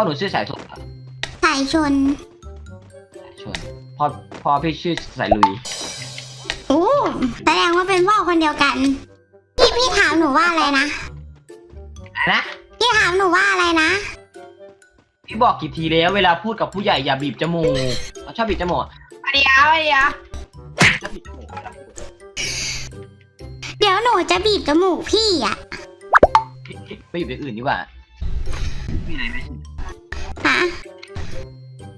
พ่อหนูชื่อสายทนเหรอสายชนสายชนพ่อพ่อพี่ชื่อสายลุย โอ้แสดงว่าเป็นพ่อคนเดียวกัน พี่พี่ถามหนูว่าอะไรนะ นะพี่ถามหนูว่าอะไรนะ พี่บอกกี่ทีแล้ว เวลาพูดกับผู้ใหญ่อย่าบีบจมูกเขาชอบบีบจมูกอันนี้เอาอันนี้เอาชอบบีบจมูกเดี๋ยวหนูจะบีบจมูกพี่อะ ไปบีบอย่างอื่นดีกว่าพี่อะไรไหม ฮะ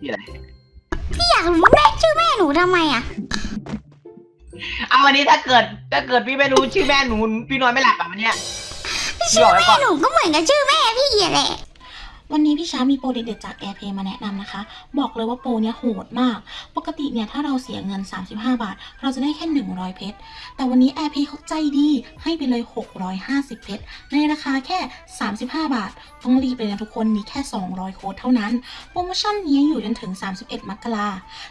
พี่อะไรพี่อยากรู้แม่ชื่อแม่หนูทำไมอะ เอาวันนี้ถ้าเกิดถ้าเกิดพี่ไม่รู้ชื่อแม่หนูพี่นอนไม่หลับแบบวันเนี้ยชื่อแม่หนูก็เหมือนกับชื่อแม่พี่แหละ วันนี้พี่ช้ามีโปรเด็ดๆจาก AirPay มาแนะนำนะคะ บอกเลยว่าโปรเนี้ยโหดมาก ปกติเนี่ยถ้าเราเสียเงิน 35 บาท เราจะได้แค่ 100 เพชร แต่วันนี้ AirPay เขาใจดีให้ไปเลย 650 เพชร ในราคาแค่ 35 บาท ต้องรีบเลยนะทุกคนมีแค่ 200 โค้ดเท่านั้น โปรโมชั่นนี้อยู่จนถึง 31 มกรา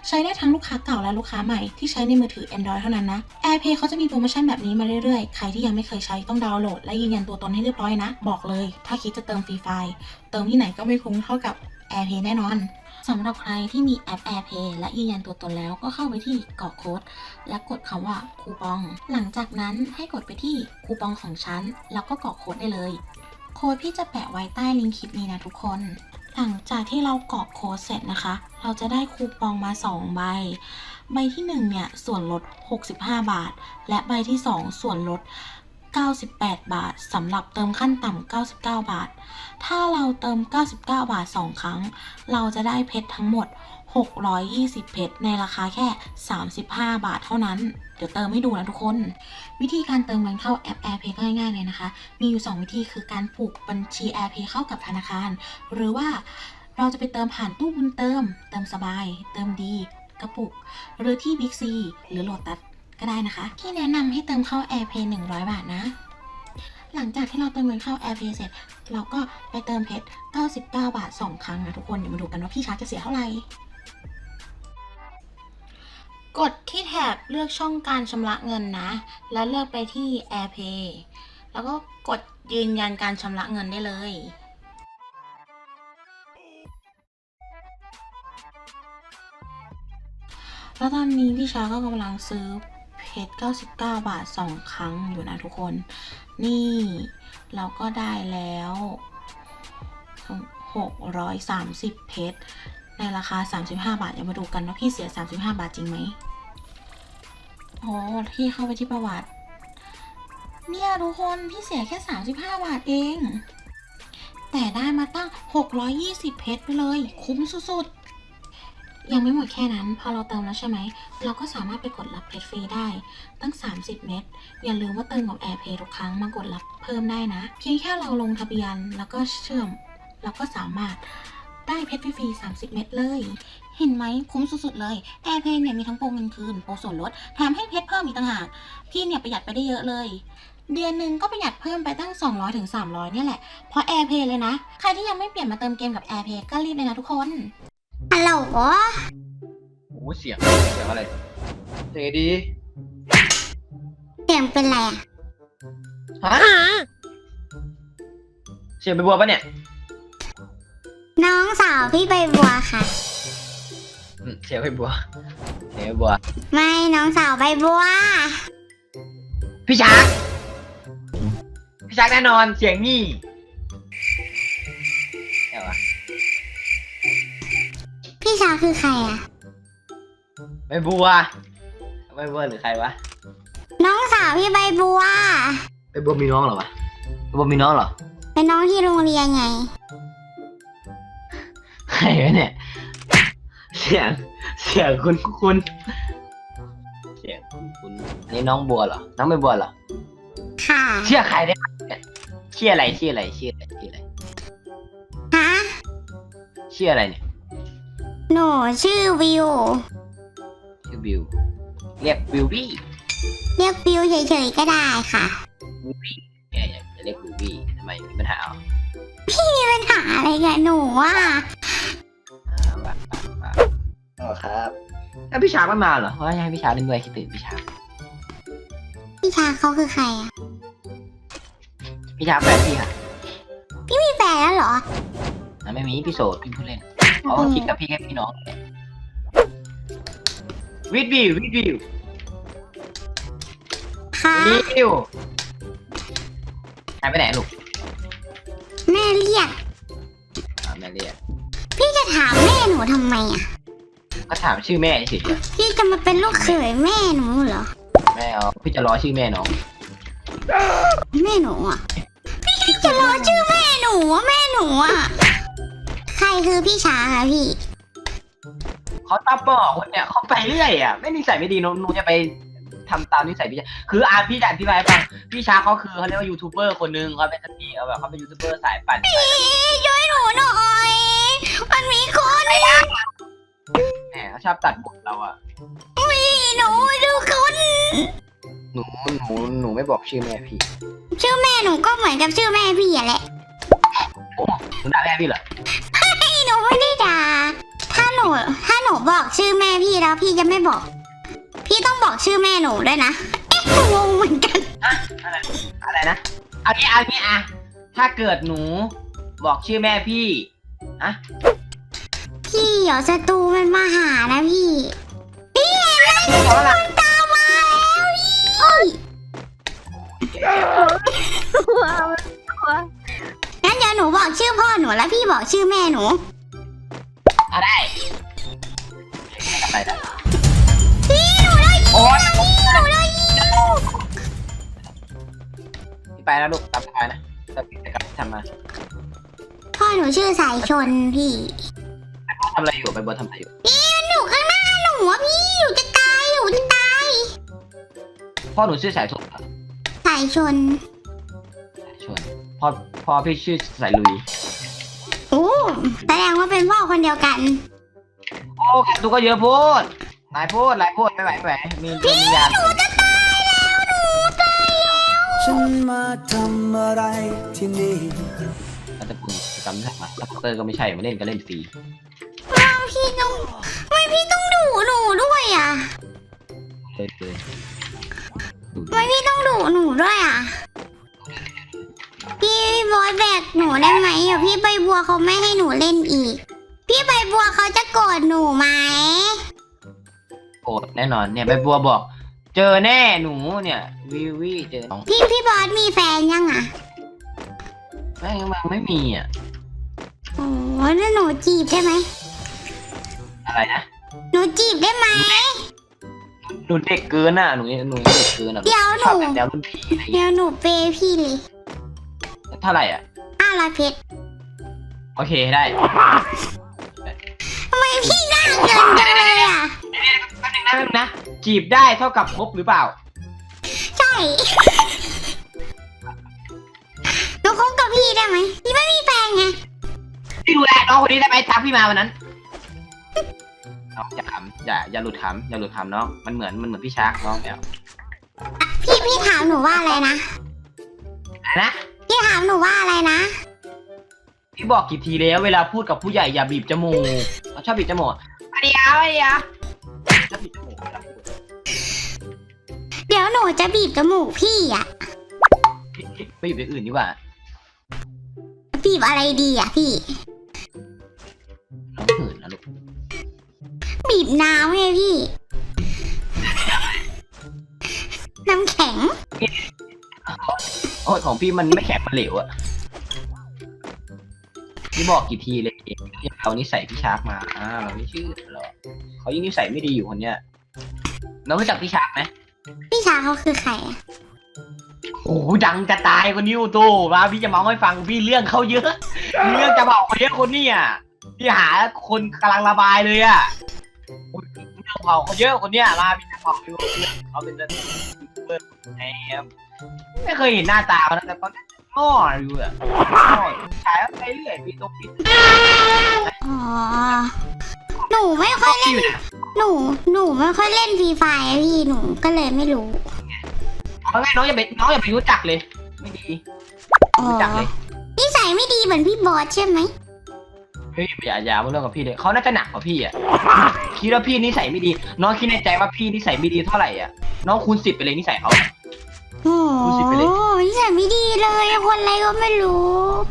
ใช้ได้ทั้งลูกค้าเก่าและลูกค้าใหม่ที่ใช้ในมือถือ Android เท่านั้นนะ AirPay เขาจะมีโปรโมชั่นแบบนี้มาเรื่อยๆ ใครที่ยังไม่เคยใช้ต้องดาวน์โหลด และยืนยันตัวตนให้เรียบร้อยนะ บอกเลย ถ้าคิดจะเติมฟรีไฟล์เติมที่ไหนก็ไม่คุ้มเท่ากับ AirPay แน่นอนสำหรับใครที่มีแอป AirPay และยืนยันตัวตนแล้วก็เข้าไปที่กรอกโค้ด และกดคำว่าคูปอง หลังจากนั้นให้กดไปที่คูปองของฉัน แล้วก็กรอกโค้ดได้เลย โค้ดพี่จะแปะไว้ใต้ลิงก์คลิปนี้นะทุกคน หลังจากที่เรากรอกโค้ดเสร็จนะคะ เราจะได้คูปองมา 2 ใบ ใบที่ 1 เนี่ยส่วนลด 65 บาท และใบที่ 2 ส่วนลด 98 บาทสำหรับเติมขั้นต่ำ99 บาท ถ้าเราเติม 99 บาท 2 ครั้ง เราจะได้เพชรทั้งหมด 620 เพชรในราคาแค่ 35 บาทเท่านั้น เดี๋ยวเติมให้ดูนะทุกคน วิธีการเติมเงินเข้าแอป AirPay ก็ง่ายๆเลยนะคะ มีอยู่ 2 วิธีคือการผูกบัญชี AirPay เข้ากับธนาคาร หรือว่าเราจะไปเติมผ่านตู้บุญเติม เติมสบาย เติมดี กระปุก หรือที่ Big C หรือโลตัส ก็ได้นะคะ ที่แนะนำให้เติมเข้า AirPay 100 บาทนะ หลังจากที่เราเติมเงินเข้า AirPay เสร็จ เราก็ไปเติมเพชร99 บาท 2 ครั้งนะทุกคน เดี๋ยวมาดูกันว่าพี่ชาร์จจะเสียเท่าไหร่ กดที่แถบเลือกช่องการชำระเงินนะ แล้วเลือกไปที่ AirPay แล้วก็กดยืนยันการชำระเงินได้เลยแล้วตอนนี้พี่ชาก็กำลังซื้อ เพชร99 บาท 2 ครั้งอยู่นะทุกคน นี่เราก็ได้แล้ว 630 เพชรในราคา 35 บาทเดี๋ยวมาดูกันว่าพี่เสีย 35 บาทจริงไหมโอ้ที่เข้าไปที่ประวัติ เนี่ยทุกคนพี่เสียแค่ 35 บาทเอง แต่ได้มาตั้ง 620 เพชรไปเลย คุ้มสุดๆ ยังไม่หมดแค่นั้น พอเราเติมแล้วใช่ไหม เราก็สามารถไปกดรับเพชรฟรีได้ ตั้ง 30 เม็ด อย่าลืมว่าเติมกับ AirPay ทุกครั้งมากดรับเพิ่มได้นะ เพียงแค่เราลงทะเบียนแล้วก็เชื่อม เราก็สามารถได้เพชรฟรี30 เม็ดเลย เห็นไหมคุ้มสุดๆเลย AirPay เนี่ยมีทั้งโปรเงินคืน โปรส่วนลด แถมให้เพชรเพิ่มอีกต่างหาก พี่เนี่ยประหยัดไปได้เยอะเลยเดือนหนึ่งก็ประหยัดเพิ่มไปตั้ง 200ถึง300 เนี่ยแหละ เพราะ AirPay เลยนะ ใครที่ยังไม่เปลี่ยนมาเติมเกมกับ AirPay ก็รีบเลยนะทุกคน ฮัลโหลโอ้เสียงเสียงอะไรเสียงดีเสียงเป็นไรอะฮะเสียงไปบัวปะเนี่ยน้องสาวพี่ใบบัวค่ะ อืมเสียงไปบัวเสียงไปบัว ไม่น้องสาวใบบัว พี่ชักพี่ชักแน่นอนเสียงนี่ พี่ชาคือใครอะไปบัวไปบัวหรือใครวะน้องสาวพี่ใบบัวไปบัวมีน้องเหรอวะไปบัวมีน้องเหรอเป็นน้องที่โรงเรียนไง ใครวะเนี่ย เสียงเสียงคุณคุณเสียงคุณคุณอันนี่น้องบัวเหรอ น้องไม่บัวเหรอค่ะ เชื่อใครได้บ้างเนี่ยเชื่ออะไรเชื่ออะไรเชื่ออะไรเชื่ออะไรฮะ เชื่ออะไรเนี่ย หนูชื่อวิว ชื่อบิว เรียกบิวบี้เรียกวิวเฉยๆก็ได้ค่ะบิวบี้เนี่ยอยากจะเรียกบิวบี้ทำไมมีปัญหาเหรอมีปัญหาอะไรกับหนูอะอ่าบ้าบ้าบ้าอ๋อครับแล้วพี่ชาไม่มาเหรอว่าจะให้พี่ชาเล่นด้วยคิดถึงพี่ชา พี่ชาเขาคือใครอะพี่ชาแฟนพี่ค่ะมีแฟนแล้วเหรออะไม่มีพี่โสดพี่พูดเล่น อ๋อคิดกับพี่แค่พี่น้องวิดวิววิดวิวค่ะวิวหายไปไหนลูกแม่เรียก อ่าแม่เรียกพี่จะถามแม่หนูทำไมอะ ก็ถามชื่อแม่เฉยพี่จะมาเป็นลูกเขยแม่หนูเหรอ ๆแม่เอาพี่จะรอชื่อแม่น้องแม่หนูอะ พี่จะรอชื่อแม่หนูอะแม่หนูอะใค รคือพี่ชาคะพี่ เขาตาบอกคนเนี่ยเขาไปเรื่อยอะไม่นิสัยไม่ดีหนูหนูจะไปทำตามนิสัยพี่ชาคืออาพี่จะอธิบายให้ฟังพี่ชาเขาคือเขาเรียกว่ายูทูบเบอร์คนหนึงเขาเป็นสตรีเขาแบบเขาเป็นยูทูบเบอร์สายปั่นช่วยหนูหน่อย มันมีคนแหมเขาชอบตัดบทเราอะพี่หนูดูคนหนูหนูหนูไม่บอกชื่อแม่พี่ชื่อแม่หนูก็เหมือนกับชื่อแม่พี่อะแหละโอ้หนูด่าแม่พี่เหรอพี่ หนูไม่ได้ด่า ถ้าหนู ถ้าหนูบอกชื่อแม่พี่แล้วพี่จะไม่บอก พี่ต้องบอกชื่อแม่หนูด้วยนะ เอ๊ะงงเหมือนกันอะไรนะเอางี้เอางี้อะถ้าเกิดหนูบอกชื่อแม่พี่อะพี่เดี๋ยวศัตรูมันมาหานะพี่ พี่เห็นไหมเพราะอะไรตามมาแล้วพี่งั้นเดี๋ยวหนูบอกชื่อพ่อหนูแล้วพี่บอกชื่อแม่หนู อะได้อะไรได้พี่หนูได้ยินโอ๊ยพี่หนูได้ยินพี่ไปแล้วลูกตามสบายนะตามกิจกรรมที่ทำมาพ่อหนูชื่อสายชนพี่ทำอะไรอยู่ไปบนทำอะไรอยู่พี่มันอยู่ข้างหน้าหนูอะพี่หนูจะตายหนูจะตายพ่อหนูชื่อสายชนสายชนสายชนพ่อพ่อพี่ชื่อสายลุย โอ้แสดงว่าเป็นพ่อคนเดียวกัน โอ้กันดูก็เยอะพูดหลายพูดหลายพูดไม่ไหวไม่ไหวมีดวงวิญญาณฉันมาทำอะไรที่นี่มันจะคุณกิจกรรมที่ทำมาซัพพอร์เตอร์ก็ไม่ใช่มาเล่นก็เล่นฟรีพี่ต้องทำไม่พี่ต้องดุหนูด้วยอะเลยเลยดูทำไมพี่ต้องดุหนูด้วยอะ พี่บอยแบกหนูได้ไหมอะพี่ใบบัวเขาไม่ให้หนูเล่นอีก พี่ใบบัวเขาจะโกรธหนูไหม โกรธแน่นอนเนี่ยใบบัวบอก เจอแน่หนูเนี่ยวิววิเจอน้องพี่พี่บอสมีแฟนยังอะไม่ไม่ไม่มีอะโอ้แล้วหนูจีบได้ไหม อะไรนะหนูจีบได้ไหม หนูเด็กเกินอะหนูหนูเด็กเกินอะเดี๋ยวหชอบนูแบบแนวรุ่นพี่อะไรอย่างเดี๋เงี้ยยวหนูเปย์พี่เลย เท่าไหร่อะห้าร้อยเพชรโอเคได้ทำไมพี่หน้าเงินจังเลยอะแป๊บนึงนะแป๊บนึงนะจีบได้เท่ากับครบหรือเปล่า ใช่หนูคบกับพี่ได้ไหมพี่ไม่มีแฟนไงพี่ดูแลน้องคนนี้ได้ไหมทักพี่มาวันนั้นน้องอย่าขำอย่าอย่าหลุดขำอย่าหลุดขำน้องมันเหมือนมันเหมือนพี่ชาร์กน้องแมวพี่พี่ถามหนูว่าอะไรนะอะไรนะ พี่ถามหนูว่าอะไรนะ พี่บอกกี่ทีแล้ว เวลาพูดกับผู้ใหญ่อย่าบีบจมูกเขาชอบบีบจมูกอันนี้เอาอันนี้เอาชอบบีบจมูกเดี๋ยวหนูจะบีบจมูกพี่อะไปบีบอย่างอื่นดีกว่าบีบอะไรดีอะพี่ น้องหื่นนะลูกบีบน้ำไงพี่ น้ำแข็ง โอ้ยของพี่มันไม่แข็งมันเหลวอะพี่บอกกี่ทีเลยอย่าเอานิสัยพี่ชาร์กมาอ่าเราไม่เชื่อหรอกเขายิ่งนิสัยไม่ดีอยู่คนเนี้ยน้องรู้จักพี่ชาร์กไหมพี่ชายเขาคือใครอะโอ้โหดังจะตายคนนี้โอโตมาพี่จะเมาให้ฟังพี่เรื่องเขาเยอะมีเรื่องจะบอกเขาเยอะคนเนี้อะพี่หาคนกำลังระบายเลยอะโอ้ยเรื่องเผาเขาเยอะคนเนี้ยมาพี่จะบอกดูเรื่องเขาเป็นเรื่องเรื่องไอ้เอ็ม ไม่เคยเห็นหน้าตาเขานะแต่ตอนนี้ง้ออยู่อะงอฉายไปเรื่อยพี่ตรงพี่อ๋อ หนูไม่ค่อยเล่น อยู่นะหนู หนูไม่ค่อยเล่นฟรีไฟพี่ หนูก็เลยไม่รู้ เอาไงน้องอย่าไปน้องอย่าไปรู้จักเลย ไม่ดีอ๋อรู้จักเลยนิสัยไม่ดีเหมือนพี่บอสใช่ไหม เฮ้ยอย่าอย่ามาเรื่องกับพี่เลยเขาน่าจะหนักกว่าพี่อะคิดว่าพี่นิสัยไม่ดี น้องคิดในใจว่าพี่นิสัยไม่ดีเท่าไหร่อะน้องคูณสิบไปเลยนิสัยเขา โอ้พูดสิไปเลย นิสัยไม่ดีเลยคนอะไรก็ไม่รู้ด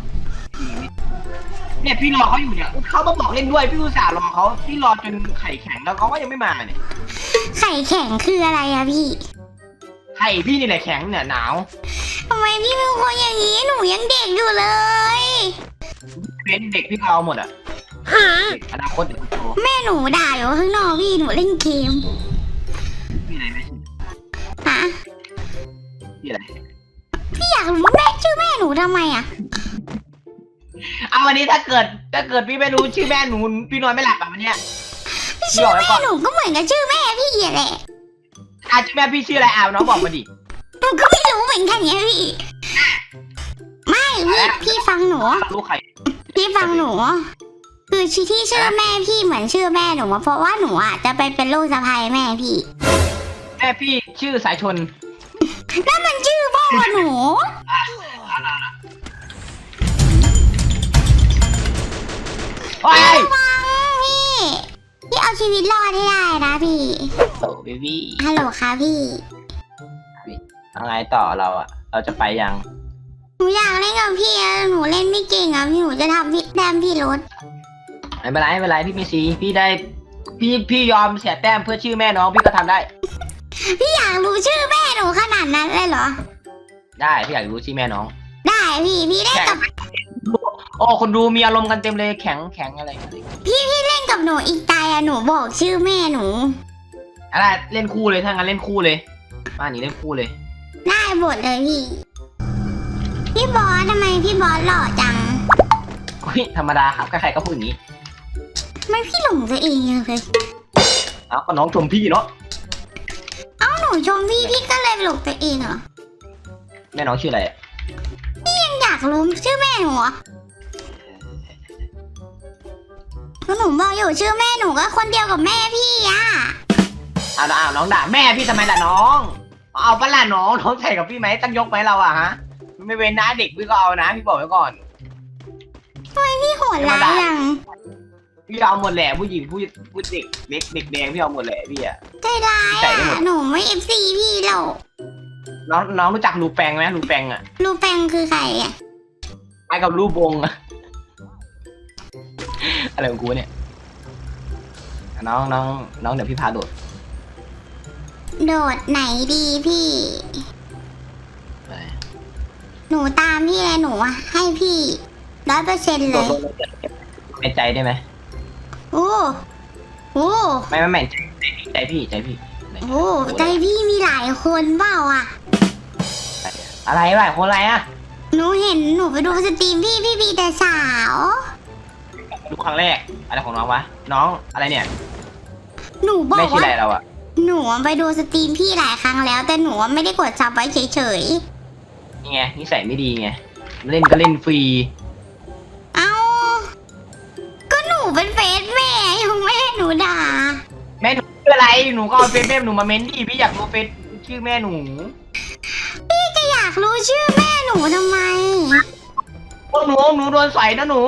เนี่ยพี่รอเขาอยู่เนี่ยเขามาบอกเล่นด้วยพี่อุตส่าห์รอเขาพี่รอจนไข่แข็งแล้วเขาก็ยังไม่มาเนี่ยไข่แข็งคืออะไรอะพี่ไข่พี่นี่แหละแข็งเนี่ยหนาวทำไมพี่เป็นคนอย่างนี้หนูยังเด็กอยู่เลยเป็นเด็กพี่เอาหมดอะเด็กอนาคตเด็กโตแม่หนูด่าอยู่ข้างนอกพี่หนูเล่นเกมพี่ไหนไม่ใช่ฮะพี่อะไร พี่อยากรู้แม่ชื่อแม่หนูทำไมอะเอาวันนี้ถ้าเกิดถ้าเกิดพี่ไม่รู้ชื่อแม่หนูพี่นอนไม่หลับแบบวันเนี้ย ชื่อแม่หนูก็เหมือนกับชื่อแม่พี่แหละอาชื่อแม่พี่ชื่ออะไรอะน้องบอกมาดิ หนูก็ไม่รู้เหมือนกันไงพี่ ไม่พี่พี่ฟังหนู ลูกไข่พี่ฟังหนู คือชื่อที่ชื่อแม่พี่เหมือนชื่อแม่หนูอะเพราะว่าหนูอะจะไปเป็นลูกสะใภ้แม่พี่ แม่พี่ชื่อสายชน แล้วมันชื่อพ่อหนู โอ้ยฟังพี่ พี่เอาชีวิตรอดให้ได้นะพี่ โอ้เบบี้ฮัลโหลค่ะพี่เอาไงต่อเราอะเราจะไปยัง หนูอยากเล่นกับพี่อะหนูเล่นไม่เก่งอะพี่หนูจะทำพี่แต้มพี่รถไม่เป็นไรไม่เป็นไรพี่มีซีพี่ได้ พี่พี่ยอมเสียแต้มเพื่อชื่อแม่น้องพี่ก็ทำได้ พี่อยากรู้ชื่อแม่หนูขนาดนั้นเลยเหรอ ได้พี่อยากรู้ชื่อแม่น้อง ได้พี่พี่เล่นแข่งกับโอ้คนดูมีอารมณ์กันเต็มเลยแข็งแข็งอะไรอะไรพี่พี่เล่นกับหนูอีกตายอะหนูบอกชื่อแม่หนูอะไรเล่นคู่เลยถ้างั้นเล่นคู่เลยบ้านนี้เล่นคู่เลย ได้หมดเลยพี่ พี่บอสทำไมพี่บอสหล่อจังอุ้ยธรรมดาครับใครๆก็พูดอย่างนี้ทำไมพี่หลงตัวเองจังเลยเอ้าก็น้องชมพี่เนาะ เอ้าหนูชมพี่พี่ก็เลยหลงตัวเองเหรอ แม่น้องชื่ออะไรอะยังอยากรู้ชื่อแม่หนูเหรอก็หนูบอกอยู่ชื่อแม่หนูก็คนเดียวกับแม่พี่อะอ้าวอ้าวน้องด่าแม่พี่ทำไมล่ะน้อง เอาปะล่ะน้องน้องใส่กับพี่ไหมตั้งยกไหมเราอะฮะ ไม่เว้นนะเด็กพี่ก็เอานะพี่บอกไว้ก่อน พี่โหดร้ายยัง พี่เอาหมดแหละผู้หญิงผู้ผู้เด็กเล็กเด็กแดงพี่เอาหมดแหละพี่อะใจร้ายใส่ได้หมอะดหนู ไม่เอฟซีพี่หรอกน้องน้องรู้จักลูแปงไหมลูแปงอะลูแปงคือใครอะไอ้กับลูบงอะอะไรของกูเนี่ยน้องน้องน้องเดี๋ยวพี่พาโดดโดดไหนดีพี่ ไปหนูตามพี่เลยหนูอะให้พี่ร้อยเปอร์เซ็นต์โดเลดยโดดโดดในใจได้ไหมโอ้โอ้ ไม่ไม่ไม่ใจพี่ใจพี่ใจพี่ โอ้ใจพี่มีหลายคนเปล่าอะอะไรวะคนอะไรอะหนูเห็นหนูไปดูสตรีมพี่พี่มีแต่สาว ดูครั้งแรก อะไรของน้องวะ น้องอะไรเนี่ย หนูบอแม่กชื่อว่า อะไรเราอะหนูไปดูสตรีมพี่หลายครั้งแล้ว แต่หนูไม่ได้กดซับไว้เฉยนี่ไงนิสัยไม่ดีไง เล่นก็เล่นฟรี ๆ เอ้า ก็หนูเป็นเฟซแม่ยังแม่หนูด่า แม่หนู ชื่ออะไรหนูก็เอาเฟซแม่หนูมาเม้นดิพี่อยากรู้เฟซชื่อแม่หนูจะอยากรู้ชื่อแม่หนูทำไม พวกหนูหนูโดนใส่นะหนู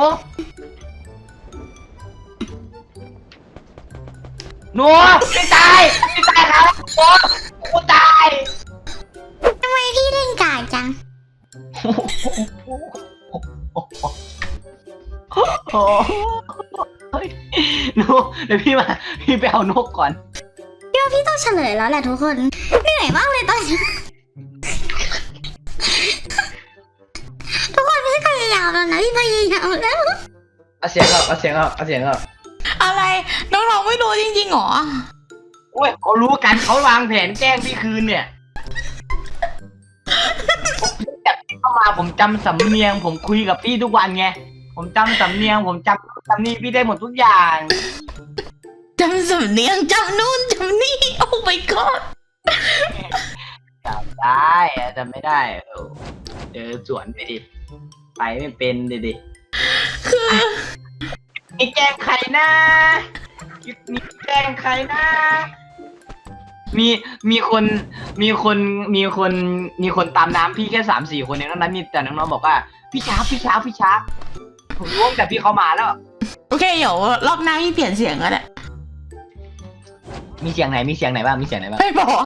หนูพี่ตายพี่ตายครับโอ้กูตายทำไมพี่เล่นกากจัง โอ้เฮ้ยหนูเดี๋ยวพี่มา พี่ไปเอานกก่อนพี่ ว่าพี่ต้องเฉลยแล้วแหละทุกคนเหนื่อยมากเลยตอนนี้ทุกคนพี่พยายามแล้วนะพี่พยายามแล้วเอาเสียงออกเอาเสียงออกเอาเสียงออกอะไรน้องๆไม่รู้จริงๆหรอโอ้ยเขารู้กันเขาวางแผนแกล้งพี่คืนเนี่ยจากที่เข้ามาผมจำสำเนียง ผมคุยกับพี่ทุกวันไงผมจำสำเนียง ผมจำจำนี่พี่ได้หมดทุกอย่าง จำสำเนียงจำนู่นจำนี่ โอ้ my god จำได้อะจำไม่ได้เออเจอสวนไปดิไปไม่เป็นดิดิคือมีแกล้งใครนะคลิปนี้แกล้งใครนะ มีมีคนมีคนมีคนมีคนตามน้ำพี่แค่สามสี่คนเองนอกนั้นมีแต่น้องๆบอกว่า พี่ช้าร์ปพี่ช้าร์ปพี่ช้าร์ปผมรู้ตั้งแต่พี่เขามาแล้ว โอเค เดี๋ยวรอบหน้าพี่เปลี่ยนเสียงก็ได้ มีเสียงไหนมีเสียงไหนบ้างมีเสียงไหนบ้าง ไม่บอก